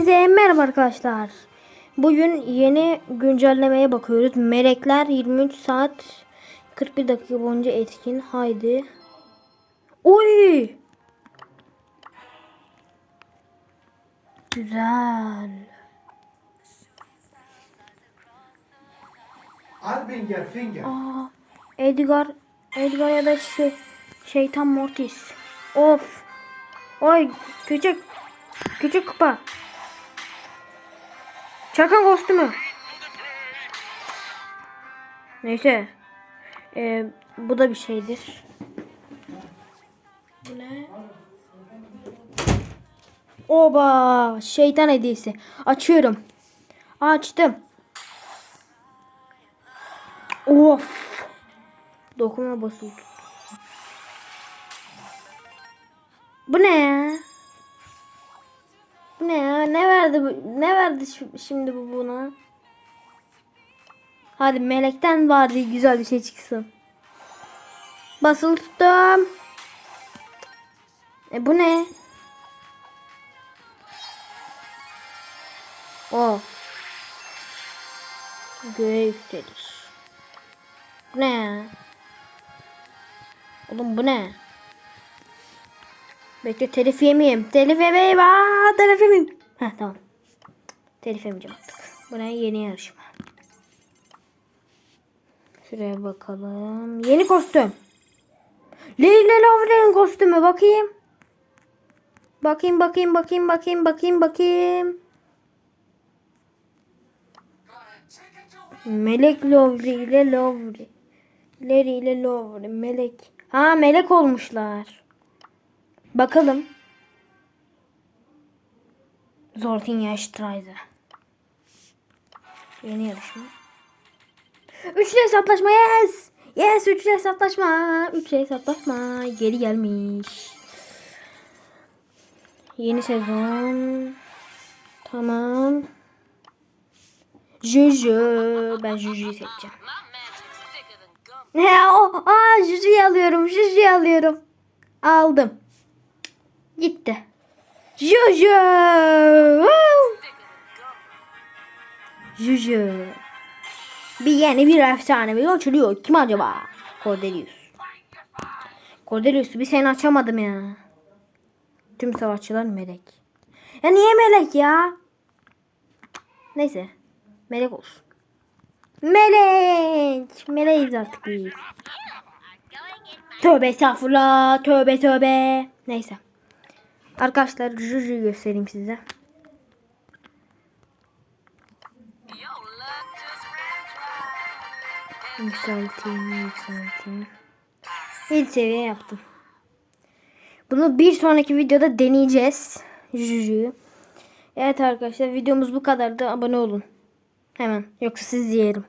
Hepinize merhaba arkadaşlar. Bugün yeni güncellemeye bakıyoruz. Melekler 23 saat 41 dakika boyunca etkin. Haydi. Oy! Güzel. Albinger Finger. Aa, Edgar, Edgar ya da şey, şeytan Mortis. Of. Oy küçük, küçük kupa. Çakan kostümü. Neyse. Ee, bu da bir şeydir. Bu ne? Oba, şeytan hediyesi. Açıyorum. Açtım. Of. Dokunma basılı tut. Bu ne ya? Ne ya? Ne verdi bu? Ne verdi şimdi bu buna? Hadi melekten vardı güzel bir şey çıksın. Basılı tuttum. E bu ne? O. Göğe yükseliş. Bu ne ya? Oğlum bu ne? Bekle telif yemeyeyim. Telif yemeyeyim. Aa, telif yemeyeyim. Heh tamam. Telif yemeyeceğim artık. Bu ne? Yeni yarışma. Şuraya bakalım. Yeni kostüm. Leyla Lovren'in kostümü. Bakayım. Bakayım bakayım bakayım bakayım bakayım bakayım. Melek Lovri ile Lovri. Larry ile Lovri. Melek. Ha melek olmuşlar. Bakalım. Zortin Strayze. Yeni yarışma. Üçlü hesaplaşma yes. Yes üçlü hesaplaşma. Üçlü hesaplaşma. Geri gelmiş. Yeni sezon. Tamam. Juju. Ben Juju'yu seçeceğim. Ne o? Aa Juju'yu alıyorum. Juju'yu alıyorum. Aldım. Gitti. Juju. Juju. Bir yeni bir efsane bir açılıyor. Kim acaba? Cordelius. Cordelius'u bir seni açamadım ya. Tüm savaşçılar melek. Ya niye melek ya? Neyse. Melek olsun. Melek. Meleğiz artık biz. Tövbe estağfurullah. Tövbe tövbe. Neyse. Arkadaşlar Juju'yu göstereyim size. Yükselteyim, yükselteyim. Bir seviye yaptım. Bunu bir sonraki videoda deneyeceğiz. Juju'yu. Evet arkadaşlar videomuz bu kadardı. Abone olun. Hemen. Yoksa siz yerim.